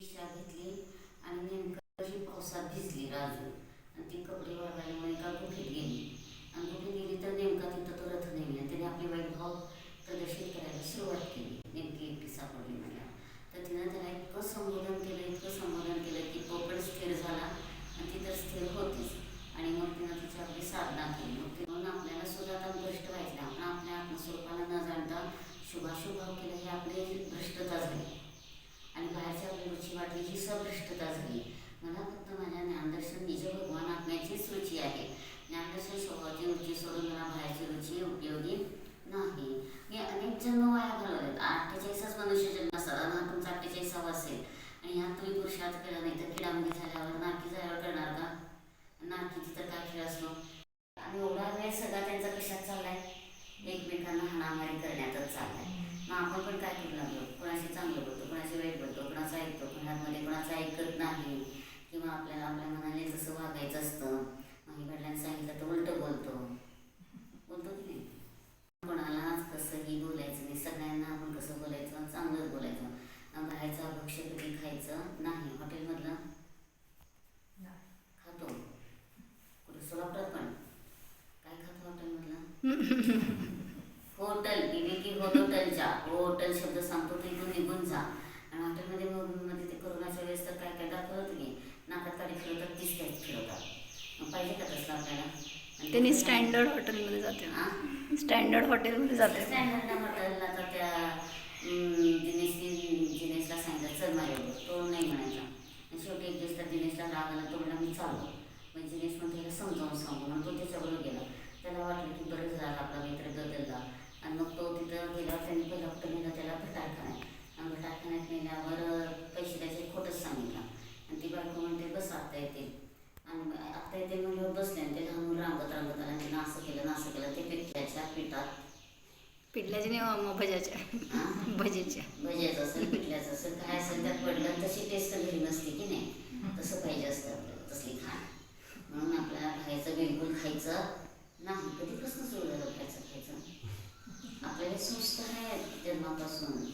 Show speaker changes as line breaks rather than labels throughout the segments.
रिक्षा घेतली आणि नेमकं अशी पावसात भिजली राजू. आणि ती कपडे वाळवायला मग एका गेली? आणि कुठे गेली तर नेमका तिथं तो रथ नाही आणि त्याने आपले वाईट भाव प्रदर्शित करायला सुरुवात केली. नेमकी एकटी सापडली मला. तर तिनं त्याला इतकं संबोधन केलं इतकं संबोधन केलं की तो पण स्थिर झाला आणि ती तर स्थिर होतीच. आणि मग तिनं तिची आपली साधना केली. मग ते म्हणून आपल्याला सुद्धा आता भ्रष्ट व्हायचं आपण आपल्या आत्मस्वरूपाला न जाणता शुभाशुभाव केलं हे आपली भ्रष्टता झाली. आणि बाहेरच्या आपली रुची वाटली ही झाली. मला फक्त माझ्या ज्ञानदर्शन निज भगवान आत्म्याचीच रुची आहे. ज्ञानदर्शन स्वभावाची रुची सोडून मला बाहेरची रुची उपयोगी नाही. मी अनेक जन्म वाया घालवलेत. अठ्ठेचाळीसच मनुष्य जन्म असतात आणि हा तुमचा अठ्ठेचाळीसावा असेल. आणि ह्यात तुम्ही पुरुषार्थ केला नाही तर किडामध्ये झाल्यावर नाकी झाल्यावर करणार का? नाकी तर काय खेळ असतो? आणि एवढा वेळ सगळा त्यांचा कशात चाललाय? एकमेकांना हाणामारी करण्यातच चाललाय. मग आपण पण काय करू लागलो? कोणाशी चांगलं बोलतो कोणाशी वाईट बोलतो कोणाचं ऐकतो कोणामध्ये कोणाचं ऐकत नाही. किंवा आपल्याला आपल्या मनाने जसं वागायचं असतं आई वडिलांनी सांगितलं तर उलटं बोलतो बोलतो की नाही कोणालाच कसंही बोलायचं नाही सगळ्यांना आपण कसं बोलायचं चांगलंच बोलायचं आणि बाहेरचं भक्ष कधी खायचं नाही हॉटेलमधलं खातो कुठे सोलापुरात पण काय खातो हॉटेलमधलं होटल विवेकी हॉटेलच्या हॉटेल शब्द सांगतो तो इथून निघून जा आणि हॉटेलमध्ये मग मध्ये ते कोरोनाच्या वेळेस तर काय काय दाखवत की नाकात काडी फिरवतात तीच काय फिरवतात मग तसं आपल्याला
त्यांनी. स्टँडर्ड हॉटेलमध्ये जाते.
हा?
स्टँडर्ड हॉटेलमध्ये जाते.
स्टँडर्डला हॉटेलला तर त्या दिनेशने दिनेशला सांगितलं चल माझ्याबरोबर तो नाही म्हणायचा. शेवटी एक दिवस त्या दिनेशला राग आला तो म्हणला मी चाललो. मग दिनेश म्हणतो त्याला समजावून सांगू. म्हणून तो त्याच्याबरोबर गेला. त्याला वाटलं की बरं झालं आपला मित्र बदलला आणि मग तो तिथं गेल्यावर त्यांनी पहिला कुठं नेलं त्याला भटारखान्यात आणि भटारखान्यात नेल्यावर पैसे त्याचे खोटंच सांगितलं. आणि ती बायको म्हणते बस आता येते. आणि आता येते म्हणल्यावर बसले आणि ते लहान रांगत रांगत आला. आणि तिनं असं केलं ना असं केलं. ते पिठल्याच्या पिठात.
पिठल्याचे नाही मग भज्याच्या? भजीच्या
भज्याचं असेल पिठल्याचं असेल काय असेल त्यात पडलं तशी टेस्ट घरी नसते की नाही. तसं पाहिजे असतं आपल्याला तसली खाण. म्हणून आपल्याला बाहेरचं बिलकुल खायचं नाही. कधीपासून सुरू झालं खायचं खायचं? आपल्याला संस्कार आहे जन्मापासून.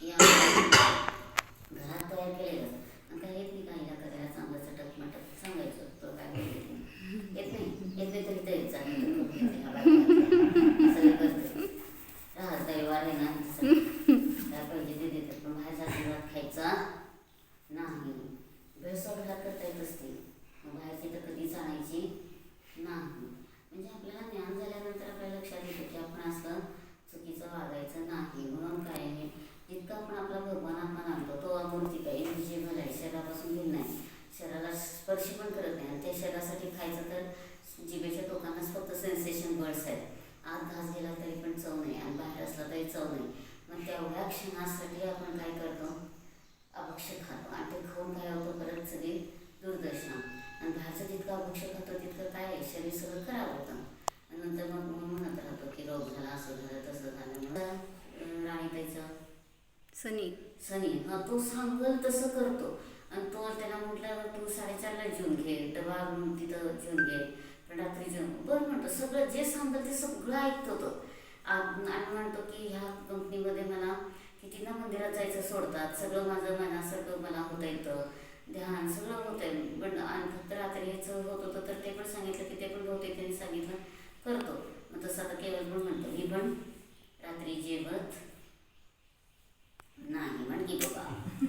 की घरात तयार केलेलं. आणि येत नाही काहीला करायला चांगलं चटक मटक सांगायचं. तो ते. येत नाही येत नाही तरी तरी चांगलं करून घेते हा बायका. सगळं करते राहत रविवार आहे ना त्या पाहिजे ते देतात पण बाहेर जाते घरात खायचा नाही भेळसळ घरात करता येत असते मग बाहेरची तर कधीच आणायची नाही म्हणजे आपल्याला ज्ञान झाल्यानंतर आपल्या लक्षात येतं की आपण असं चुकीचं वागायचं नाही म्हणून काय आहे जितकं आपण आपला भगवान आत्मा आणतो तो अमूर्तिक आहे इनविजिबल आहे शरीरापासून भिन्न आहे शरीराला स्पर्श पण करत नाही आणि त्या शरीरासाठी खायचं तर जिभेच्या टोकांनाच फक्त सेन्सेशन बर्ड्स आहेत आत घास गेला तरी पण चव नाही आणि बाहेर असला तरी चव नाही मग तेवढ्या क्षणासाठी आपण काय करतो? अभक्ष खातो. आणि ते खाऊन काय होतं? परत सगळी दुर्दशा. आणि बाहेरचं जितकं अभक्ष खातो तितकं काय? शरीर सगळं खराब होतं. आणि नंतर मग मग म्हणत राहतो की रोग झाला असं झालं तसं झालं. म्हणून राणीताईचं?
सनी.
सनी. हा तो सांगल तसं करतो. आणि तो त्याला म्हटलं तू साडेचारला जेवून घे. डबा तिथं जेवून घे. पण रात्री जेवण. बरं म्हणतो. सगळं जे सांगतं ते सगळं ऐकतो तो. आ- आणि म्हणतो की ह्या कंपनीमध्ये मला किती ना मंदिरात जायचं सोडतात. सगळं माझं मनासारखं मला होतं येतं. ध्यान सगळं होतं पण आणि फक्त रात्री ह्याचं होत होतं तर ते पण सांगितलं की ते पण बहुतेक त्यांनी सांगितलं. करतो. मग तसं आता केवळ पण म्हणतो? मी पण. रात्री जेवत नाही म्हण की बाबा.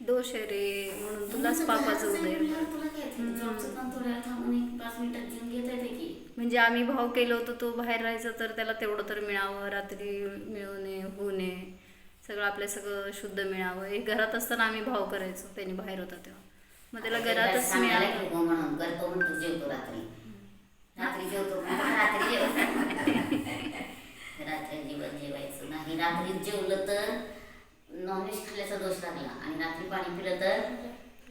दोष आहे रे. म्हणून तुलाच पापाचं उदय.
तुला काय? जॉबचं थोड्या थांबून एक पाच मिनिटात जेवून घेता येते की?
म्हणजे आम्ही भाव केलं होतं तो बाहेर राहायचा तर त्याला तेवढं तर मिळावं रात्री मिळू नये होऊ नये सगळं आपलं सगळं शुद्ध मिळावं. हे घरात असताना आम्ही भाव करायचो त्यांनी बाहेर होता तेव्हा. मग त्याला घरातच
की हो म्हणून करतो म्हणतो जेवतो रात्री. रात्री जेवतो म्हणतो रात्री जेवतो. रात्री जेवण जेवायचं. नाही रात्री जेवलं तर नॉनव्हेज खाल्ल्याचा दोष लागला आणि रात्री पाणी पिलं तर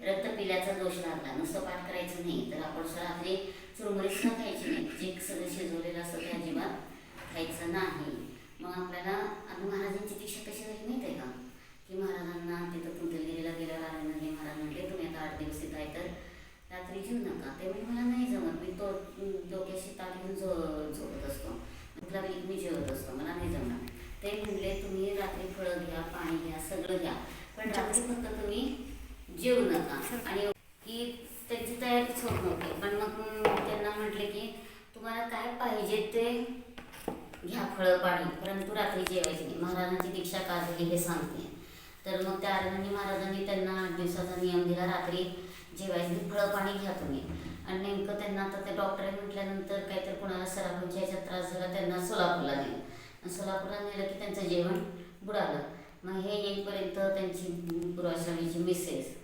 रक्त पिल्याचा दोष लागला. नुसतं पाठ करायचं नाही. तर आपण रात्री चुरमुरी खायची नाही जे सगळं शिजवलेलं असतं ते अजिबात खायचं नाही. मग आपल्याला आणि महाराजांची दीक्षा कशी झाली माहिती आहे का? की महाराजांना तिथं कुंतलगिरीला गेल्यावर आनंदने महाराज म्हटले तुम्ही आता आठ दिवस इथं आहे तर रात्री जेवू नका ते म्हणजे मला नाही जमत मी तो डोक्याशी ताट घेऊन झो झोपत असतो भूक लागली की मी जेवत असतो मला नाही जमणार ते म्हणले तुम्ही रात्री फळं घ्या पाणी घ्या सगळं घ्या पण रात्री फक्त तुम्ही जेवू नका आणि की त्यांची तयारीच होत नव्हती पण मग त्यांना म्हटले की तुम्हाला काय पाहिजे ते घ्या फळं पाणी परंतु रात्री जेवायची नाही महाराजांची दीक्षा का झाली हे सांगते. तर मग त्या अरविंदी महाराजांनी त्यांना आठ दिवसाचा नियम दिला रात्री जेवायचं फळ फळं पाणी घ्या तुम्ही. आणि नेमकं त्यांना आता ते डॉक्टर म्हटल्यानंतर काहीतरी कोणाला सराफांच्या ह्याच्यात त्रास झाला त्यांना सोलापूरला नेलं. आणि सोलापूरला नेलं की त्यांचं जेवण बुडालं. मग हे येईपर्यंत त्यांची पूर्वाश्रमीची मिसेस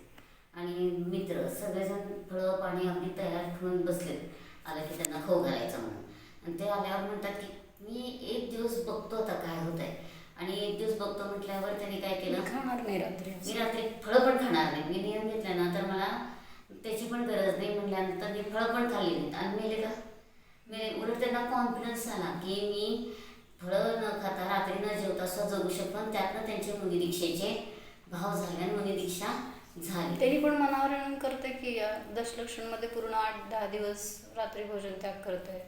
आणि मित्र सगळेजण फळं पाणी अगदी तयार ठेवून बसलेत. आलं की त्यांना खाऊ घालायचं म्हणून. आणि ते आल्यावर म्हणतात की मी एक दिवस बघतो आता काय होत आहे आणि एक दिवस बघतो म्हटल्यावर त्यांनी काय केलं?
खाणार नाही रात्री
मी रात्री फळं पण खाणार नाही. मी नियम घेतला ना तर मला त्याची पण गरज नाही म्हणल्यानंतर मी फळं पण खाल्ली नाहीत. आणि मेले का? मी उलट त्यांना कॉन्फिडन्स आला की मी फळं न खाता रात्री न जेवता सुद्धा जगू शकतो आणि त्यातनं त्यांचे मुनी दीक्षेचे भाव झाले आणि मुनी दीक्षा झाली.
त्यांनी पण मनावर करते की या दशलक्षणमध्ये पूर्ण आठ दहा दिवस रात्री भोजन त्याग करते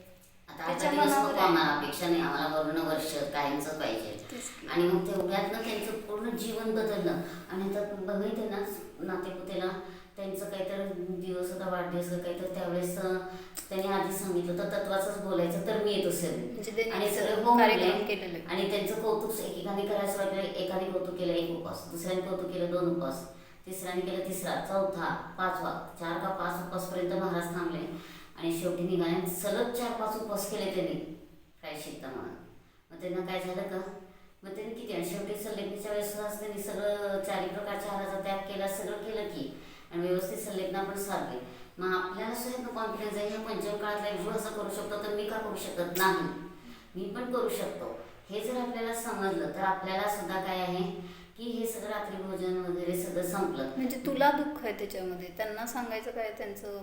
आता
त्याच्या
आता दिवस
मनावर
नको
आहे.
आम्हाला अपेक्षा नाही आम्हाला वर्ण वर्ष कायमचं पाहिजे.
तेच की.
आणि मग तेवढ्यातनं त्यांचं पूर्ण जीवन बदललं. आणि आता बघितलं ना नातेपुतेला त्यांचं काहीतरी दिवस होता वाढदिवस काहीतरी त्यावेळेस त्यांनी आधी सांगितलं तर तत्वाचंच बोलायचं तर मी येतो
म्हणजे
सर आणि सगळं हो आणि त्यांचं कौतुक एकेकाने करायचं वाटलं एकाने कौतुक केलं एक उपास दुसऱ्याने कौतुक केलं दोन उपास तिसऱ्याने केलं तिसरा चौथा पाचवा चार का पाच उपासपर्यंत महाराज थांबले. आणि शेवटी निघाले सलग चार पाच उपवास केले त्यांनी काय शिकता म्हणून. मग त्यांना काय झालं का? मग त्यांनी किती आणि शेवटी सल्लेखनीच्या वेळेस त्यांनी सगळं चारी प्रकारच्या आहाराचा त्याग केला सगळं केलं की आणि व्यवस्थित सल्लेखना पण साधले मग आपल्याला सुद्धा कॉन्फिडन्स आहे ह्या पंचम काळातला एक जीव असं करू शकतो तर मी का करू शकत नाही? मी पण करू शकतो. हे जर आपल्याला समजलं तर आपल्याला सुद्धा काय आहे? की हे सगळं रात्री भोजन वगैरे सगळं संपलं.
म्हणजे तुला दुःख आहे त्याच्यामध्ये. त्यांना सांगायचं काय? त्यांचं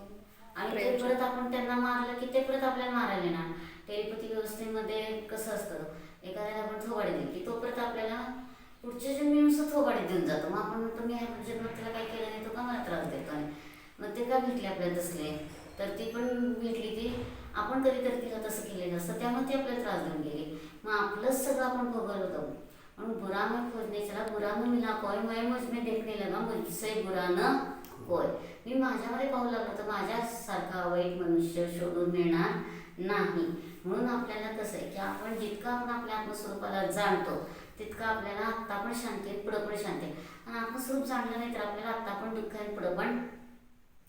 आणि ते. परत आपण त्यांना मारलं की ते परत आपल्याला मारायला येणार. टेलिपॅथी व्यवस्थेमध्ये कसं असतं एखाद्याला आपण थोबाडे दिली की तो परत आपल्याला पुढच्या जन्मीनुसार थोबाडे देऊन जातो. मग आपण म्हणतो मी ह्या जन्मात त्याला काय केलं नाही तो का मला त्रास देतो आहे मग ते का भेटले आपल्याला तसले? तर ती पण भेटली ती आपण कधीतरी तिला तसं केलेलं असतं. त्यामुळे ती आपल्याला त्रास देऊन गेली. मग आपलंच सगळं आपण भोगवलं होतं. म्हणून बुरा में खोजने चला बुरा में मिला कोय मैं मुझ में देखने लगा मुझसे बुरा न होय. मी माझ्यामध्ये पाहू लागलो तर माझ्यासारखा वाईट मनुष्य शोधून मिळणार नाही. म्हणून आपल्याला कसं आहे की आपण जितकं आपण आपल्या आत्मस्वरूपाला जाणतो तितकं आपल्याला आत्ता पण शांती आहे पुढं पण शांती आहे. आणि आत्मस्वरूप जाणलं नाही तर आपल्याला आत्ता पण दुःख आहे पुढं पण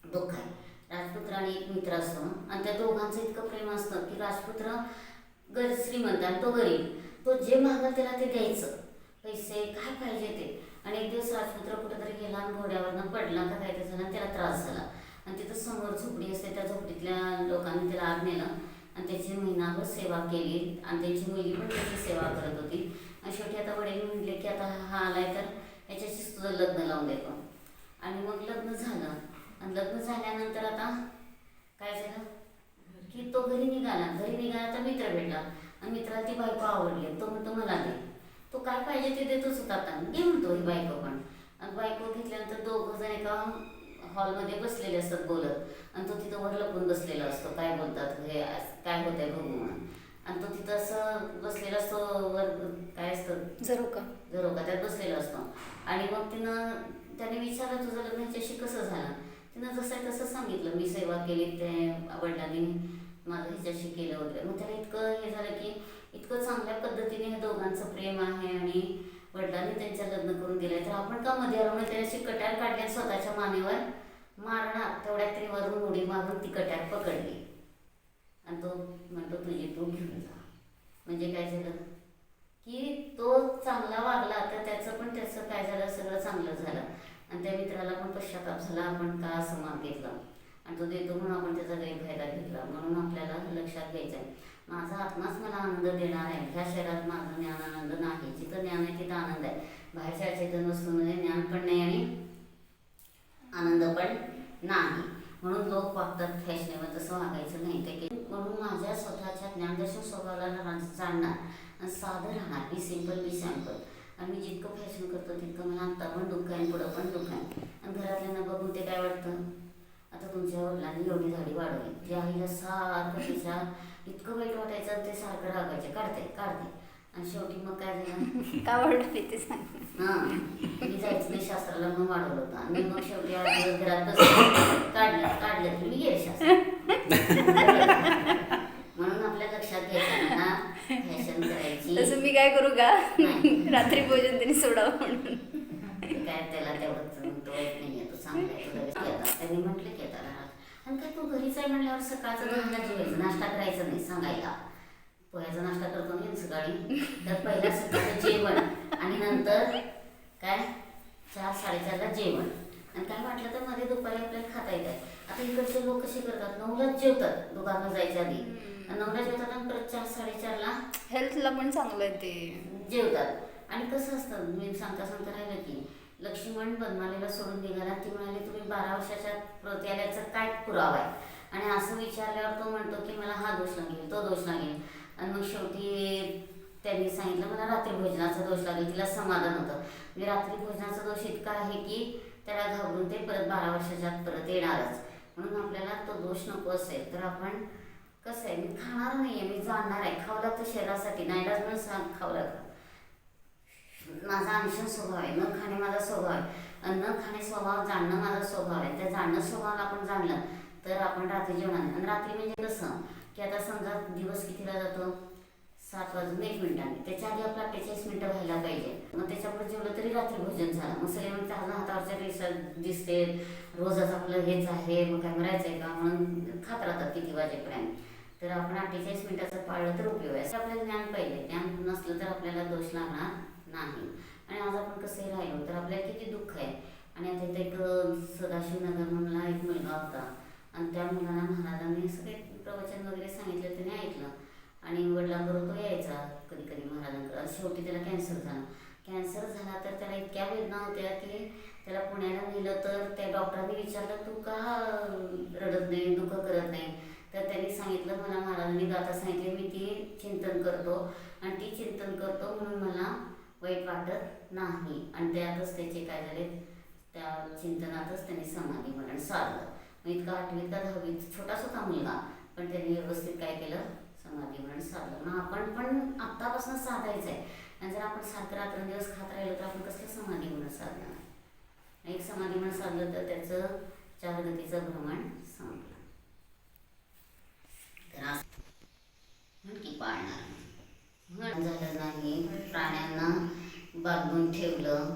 दुःख आहे. राजपुत्र आणि एक मित्र असतो आणि त्या दोघांचं इतकं प्रेम असतं की राजपुत्र गर श्रीमंत आणि तो गरीब. तो जे मागल त्याला ते द्यायचं. पैसे काय पाहिजे ते? दिवस राजपुत्र कुठेतरी गेला आणि घोड्यावरनं पडला का काय त्याचा त्याला त्रास झाला. आणि तिथं समोर झोपडी असते त्या झोपडीतल्या लोकांनी त्याला आग नेलं आणि त्याची महिनाभर सेवा केली आणि त्यांची मुलगी पण त्याची सेवा करत होती. आणि शेवटी आता वडील म्हटले की आता हा आलाय तर याच्याशीच तुझं लग्न लावून देतो आणि मग लग्न झालं. आणि लग्न झाल्यानंतर आता काय झालं? की तो घरी निघाला. घरी निघाला तर मित्र भेटला. आणि मित्राला ती बायको आवडली. तो म्हणतो मला दे. तो काय पाहिजे ते देतोच होता आता घे म्हणतो ही बायको पण. आणि बायको घेतल्यानंतर दोघं जण एका हॉलमध्ये बसलेले असतात बोलत. आणि तो तिथं वर लपून बसलेला असतो. काय बोलतात हे काय होतंय बघू म्हणून. आणि तो तिथं असं बसलेला असतो वर काय असतं?
जरू का
झरोका त्यात बसलेला असतो. आणि मग तिनं त्याने विचारलं तुझं लग्न ह्याच्याशी कसं झालं? तिनं जसं आहे तसं सांगितलं मी सेवा केली ते वडिलांनी माझं ह्याच्याशी केलं वगैरे. मग त्याला इतकं हे झालं की इतकं चांगल्या पद्धतीने हे दोघांचं प्रेम आहे आणि वडिलांनी त्यांच्या लग्न करून दिलंय. तर आपण का मध्ये आलो? म्हणजे त्याची कट्यार काढल्या स्वतःच्या मानेवर मारणार. तेवढ्यात तरी वरून उडी मारून ती कट्यार पकडली. आणि तो म्हणतो तुझी तू घेऊन जा. म्हणजे काय झालं? की तो चांगला वागला तर त्याचं पण त्याचं काय झालं? सगळं चांगलं झालं. आणि त्या मित्राला पण पश्चाताप झाला आपण का असं मागितलं आणि तो देतो म्हणून आपण त्याचा गैरफायदा घेतला. म्हणून आपल्याला लक्षात घ्यायचं आहे माझा आत्माच मला आनंद देणार आहे. ह्या शहरात माझा ज्ञान आनंद नाही. जिथं ज्ञान आहे तिथं आनंद आहे. बाहेरच्या चेतन वस्तूमध्ये म्हणजे ज्ञान पण नाही आणि आनंद पण नाही. म्हणून लोक वागतात फॅशनेबल. तसं वागायचं नाही ते की म्हणून माझ्या स्वतःच्या ज्ञानदर्शन स्वभावाला राहणार- जाणणार आणि साधं राहणार. मी सिंपल मी सॅम्पल आणि मी जितकं फॅशन करतो तितकं मला आत्ता पण दुःख आहे पुढं पण दुःख आहे. आणि घरातल्यांना बघून ते काय वाटतं? आता तुमच्या वडिलांनी एवढी झाडी वाढवली. त्या आईला सारखं तिच्या इतकं वाईट वाटायचं ते सारखं रागायचे. काढते काढते. आणि शेवटी मग काय झालं?
का वाढली ते सांग.
हा मी जायचं नाही शास्त्राला म्हणून वाढवलं होतं. आणि मग शेवटी आठ दिवस घरात बसले. काढलं काढलं की मी गेले शास्त्र. म्हणून आपल्या लक्षात घ्यायचं ना फॅशन करायची.
तसं मी काय करू का?
नाही.
रात्री भोजन त्यांनी सोडावं म्हणून
काय त्याला तेवढंच तो एक नाही तू चांगला आहे, तू लगेच येतात त्यांनी म्हटलं की आता राहत आणि काय आहे म्हणल्यावर सकाळचं नाश्ता जेवायचं नाश्ता करायचा नाही सांगायला. पोह्याचा नाश्ता करतो ना सकाळी. तर पहिला सकाळचं जेवण आणि नंतर काय? चार साडेचारला जेवण. आणि काय म्हटलं तर मध्ये दुपारी आपल्याला खाता येत आहे. आता इकडचे लोक कसे करतात? नऊलाच जेवतात दुकानात जायच्या आधी. नऊला जेवतात आणि परत चार साडेचारला
हेल्थला पण चांगलं आहे ते.
जेवतात. आणि कसं असतं? मी सांगता सांगता राहिलं की लक्ष्मण बनमालेला सोडून निघाला ती म्हणाली तुम्ही बारा वर्षाच्या प्रती आल्याचा काय पुरावा आहे? आणि असं विचारल्यावर तो म्हणतो की मला हा दोष लागेल तो दोष लागेल. आणि मग शेवटी त्यांनी सांगितलं मला रात्री भोजनाचा दोष लागेल तिला समाधान होतं. म्हणजे रात्री भोजनाचा दोष इतका आहे की त्याला घाबरून ते परत बारा वर्षाच्या आत परत येणारच. म्हणून आपल्याला तो दोष नको असेल तर आपण कसं आहे मी खाणार नाही आहे मी जाणणार आहे. खावं लागतं शरीरासाठी नाईलाज म्हणून सांग खावं लागतं. माझा अंश स्वभाव आहे न खाणे माझा स्वभाव आहे. न खाणे स्वभाव जाणणं माझा स्वभाव आहे. त्या जाणणं स्वभावाला आपण जाणलं तर आपण रात्री जेवणार आणि रात्री म्हणजे कसं की आता समजा दिवस कितीला जातो? सात वाजून एक मिनिटांनी. त्याच्या आधी आपला अठ्ठेचाळीस मिनिटं व्हायला पाहिजे. मग त्याच्यापुढे जेवलं तरी रात्री भोजन झालं. मग सगळे म्हणते अजून हातावरच्या रेषा दिसते. रोजच आपलं हेच आहे. मग काय मरायचं आहे का? म्हणून खात राहतात किती वाजेपर्यंत. तर आपण अठ्ठेचाळीस मिनिटाचं पाळलं तर उपयोग आहे. असं आपल्याला ज्ञान पाहिजे. ज्ञान नसलं तर आपल्याला दोष लागणार नाही. आणि आज आपण कसंही राहिलो तर आपल्याला किती दुःख आहे. आणि आता इथे एक सदाशिवनगर म्हणून एक मुलगा होता. आणि त्या मुलाला महाराजांनी सगळे प्रवचन वगैरे सांगितलं त्याने ऐकलं. आणि वडिलांबरोबर तो यायचा कधी कधी महाराजांकडे शेवटी त्याला कॅन्सर झाला. कॅन्सर झाला तर त्याला इतक्या वेदना होत्या की त्याला पुण्याला नेलं तर त्या डॉक्टरांनी विचारलं तू का रडत नाही दुःख करत नाही? तर त्यांनी सांगितलं मला महाराजांनी गाथा सांगितली मी ती चिंतन करतो आणि ती चिंतन करतो म्हणून मला वाईट वाटत नाही. आणि त्यातच त्याचे काय झाले? त्या चिंतनातच त्यांनी समाधी मरण साधलं. इतका आठवीत का दहावीत छोटासा होता मुलगा पण त्यांनी व्यवस्थित काय केलं? समाधीमरण साधलं. मग आपण पण आत्तापासून साधायचं आहे. आणि जर आपण रात्र दिवस खात राहिलो तर आपण कसलं समाधीमरण साधणार? एक समाधीमरण साधलं तर त्याचं चार गतीचं भ्रमण संपलं. तर की पाळणार म्हण झालं नाही. प्राण्यांना बांधून ठेवलं.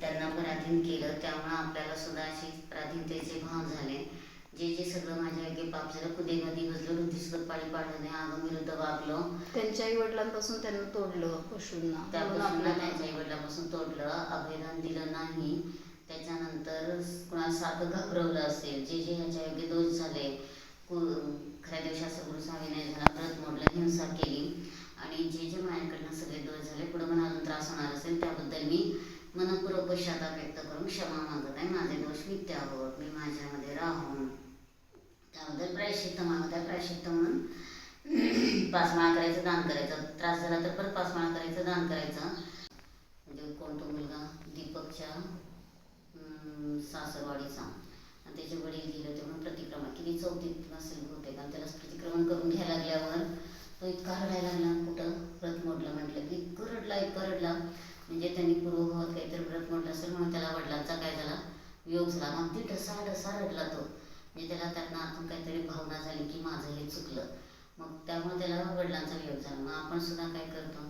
त्यांना पराधीन केलं. त्यामुळं आपल्याला सुद्धा अशी पराधीनतेचे भाव झाले. जे जे सगळं माझ्या योग्य पाप झालं कुदे नदी भजलं रुद्धिसगत पाळी पाडलं नाही आगम विरुद्ध वागलो
त्यांच्या आई वडिलांपासून त्यांना तोडलं पशूंना
त्यापासून त्यांच्या आई वडिलांपासून तोडलं अभेदान दिलं नाही. त्याच्यानंतर कुणाला सारखं घाबरवलं असेल जे जे ह्याच्या योग्य दोष झाले कु- खऱ्या दिवशी गुरु नाही झाला व्रत मोडलं हिंसा केली. आणि जे जे माझ्याकडनं सगळे दोष झाले पुढे मला त्रास होणार असेल त्याबद्दल मी मनपूर्वक पश्चाताप व्यक्त करून क्षमा मागत आहे. माझे दोष मिथ्या होत मी माझ्यामध्ये राहून त्याबद्दल प्रायश्चित्त मागत आहे. प्रायश्चित्त म्हणून पाच करायचं दान करायचं. त्रास झाला तर परत पाच माळा करायचं दान करायचं. म्हणजे कोणतो मुलगा? दीपकच्या सासरवाडीचा. त्याचे वडील गेले होते म्हणून प्रतिक्रमण किती चौथीत नसेल होते कारण त्याला प्रतिक्रमण करून घ्यायला लागल्यावर तो इतका रडायला लागला. कुठं? व्रत मोडलं. म्हटलं की इतकं रडला इतकं रडला. म्हणजे त्यांनी पूर्वभावात काहीतरी व्रत म्हटलं असेल म्हणून त्याला वडिलांचा काय झाला? योग झाला. मग ती ढसा ढसा रडला तो. म्हणजे त्याला त्यांना आतून काहीतरी भावना झाली की माझं हे चुकलं. मग त्यामुळे त्याला वडिलांचा वियोग झाला. मग आपण सुद्धा काय करतो?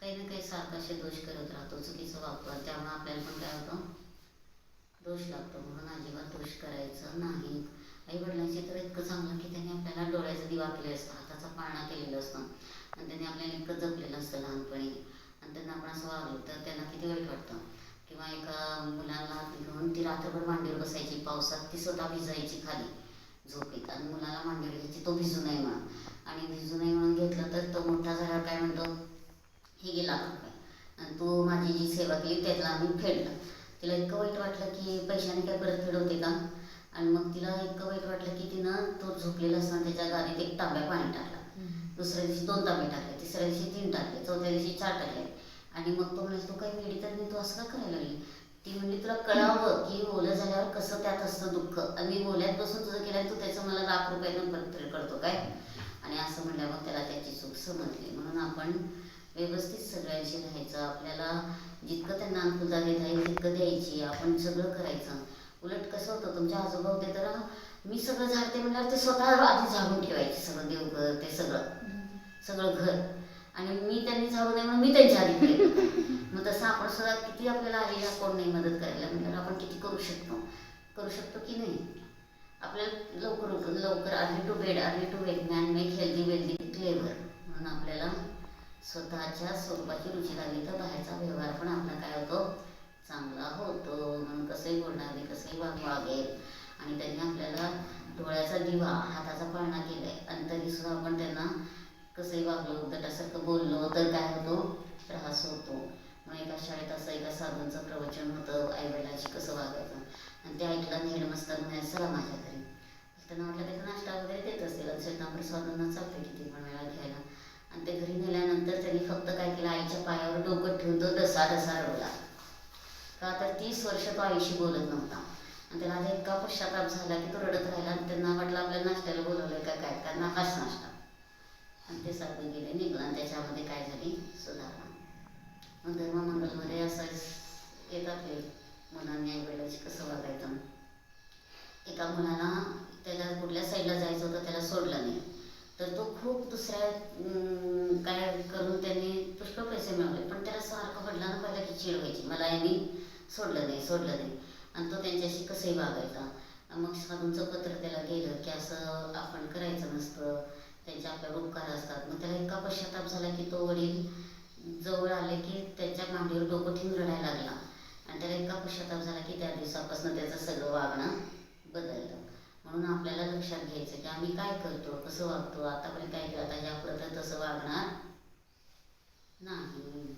काही ना काही सारखा असे दोष करत राहतो. चुकीचं वापर त्यामुळे आपल्याला पण काय होतं? दोष लागतो. म्हणून अजिबात दोष करायचं नाही. आई वडिलांचे तर इतकं चांगलं की त्यांनी आपल्याला डोळ्याचा दिवा केले असतं. हाताचा पाळणा केलेला असतं. आणि त्यांनी आपल्याला इतकं जपलेलं असतं लहानपणी. आणि त्यांना आपण असं वागलो तर त्यांना किती वाईट वाटतं? किंवा एका मुलाला घेऊन ती रात्रभर मांडीवर बसायची पावसात ती स्वतः भिजायची खाली झोपेत आणि मुलाला मांडीवर घ्यायची तो भिजू नये म्हणून. आणि भिजू नये म्हणून घेतलं तर तो मोठा झाल्यावर काय म्हणतो? हे गेला आणि तू माझी जी सेवा केली त्यातला आम्ही फेडलं. तिला इतकं वाईट वाटलं की पैशाने काय परत फेडवते का? आणि मग तिला इतकं वाईट वाटलं की तिनं तो झोपलेला असताना त्याच्या गाडीत एक तांब्या पाणी टाकला. दुसऱ्या दिवशी दोन तांबे टाकले तिसऱ्या दिवशी तीन टाकले चौथ्या दिवशी चार टाकले. आणि मग तो म्हणजे तू काही वेळी तर मी तू असं का करायला लागली? ती म्हणली तुला कळावं की ओलं झाल्यावर कसं त्यात असतं दुःख. आणि ओल्यात बसून तुझं केलं तू त्याचं मला लाख रुपयानं परत करतो काय? आणि असं म्हणल्यावर त्याला त्याची चूक समजली. म्हणून आपण व्यवस्थित सगळ्यांशी राहायचं. आपल्याला जितकं त्यांना अनुकूलता देता येईल तितकं द्यायची. आपण सगळं करायचं. उलट कसं होतं तुमच्या आजोबा होते तर मी सगळं झाडते म्हणल्यावर ते स्वतः आधी झाडून ठेवायचे. सगळं देवघर ते सगळं. सगळं घर. आणि मी त्यांनी झाडू नये म्हणून मी त्यांच्या आधी केलं मग तसं आपण सगळ्यात किती आपल्याला आलेला कोण नाही मदत करायला म्हणजे आपण किती करू शकतो? करू शकतो की नाही? आपल्याला लवकर उठून लवकर early to bed early to bed man make healthy wealthy clever म्हणून आपल्याला स्वतःच्या स्वरूपाची रुची लागली तर बाहेरचा व्यवहार पण आपला काय होतो? चांगला होतो. म्हणून कसंही बोलणार कसंही वाग वागेल आणि त्यांनी आपल्याला डोळ्याचा दिवा हाताचा पाळणा केलाय. आणि तरी सुद्धा आपण त्यांना कसंही वागलो त्यासारखं बोललो तर काय होतो? त्रास होतो. मग एका शाळेत असं एका साधूंचं प्रवचन होतं आईवडिलांशी कसं वागायचं? आणि ते ऐकलं हेडमास्तर म्हणाले चला माझ्या घरी. त्यांना वाटलं त्याचा नाश्ता वगैरे देत असेल आणि श्वेतांबर स्वादांना चालतं किती पण वेळा घ्यायला. आणि ते घरी नेल्यानंतर त्यांनी फक्त काय केलं आईच्या पायावर डोकं ठेवून तो डसा डसा रडला का तर तीस वर्ष तो आईशी बोलत नव्हता. आणि त्याला आता इतका पश्चाताप झाला की तो रडत राहिला आणि त्यांना वाटलं आपल्या नाश्त्याला बोलवलं का काय? कारण हाच नाश्ता. आणि ते सारखं गेले निघलं. आणि त्याच्यामध्ये काय झाली? सुधारणा. मग धर्ममंडलमध्ये असं येतात हे. मुलांनी आईवडिलाची कसं वागायचं? एका मुलाला त्याला कुठल्या साईडला जायचं होतं त्याला सोडलं नाही. तर तो खूप दुसऱ्या काय करून त्यांनी पुष्कळ पैसे मिळवले. पण त्याला सारखं वडिलांना पहिला की चिड व्हायची. मला यांनी सोडलं नाही सोडलं नाही. आणि तो त्यांच्याशी कसंही वागायचा. मग साधूंचं पत्र त्याला गेलं की असं आपण करायचं नसतं. त्यांचे आपल्यावर उपकार असतात. मग त्याला इतका पश्चाताप झाला की तो वडील जवळ आले की त्याच्या मांडीवर डोकं ठेवून रडायला लागला. आणि त्याला इतका पश्चाताप झाला की त्या दिवसापासून त्याचं सगळं वागणं बदललं. म्हणून आपल्याला लक्षात घ्यायचं की आम्ही काय करतो कसं वागतो आतापर्यंत काय केलं आता यापुढे तर तसं वागणार नाही.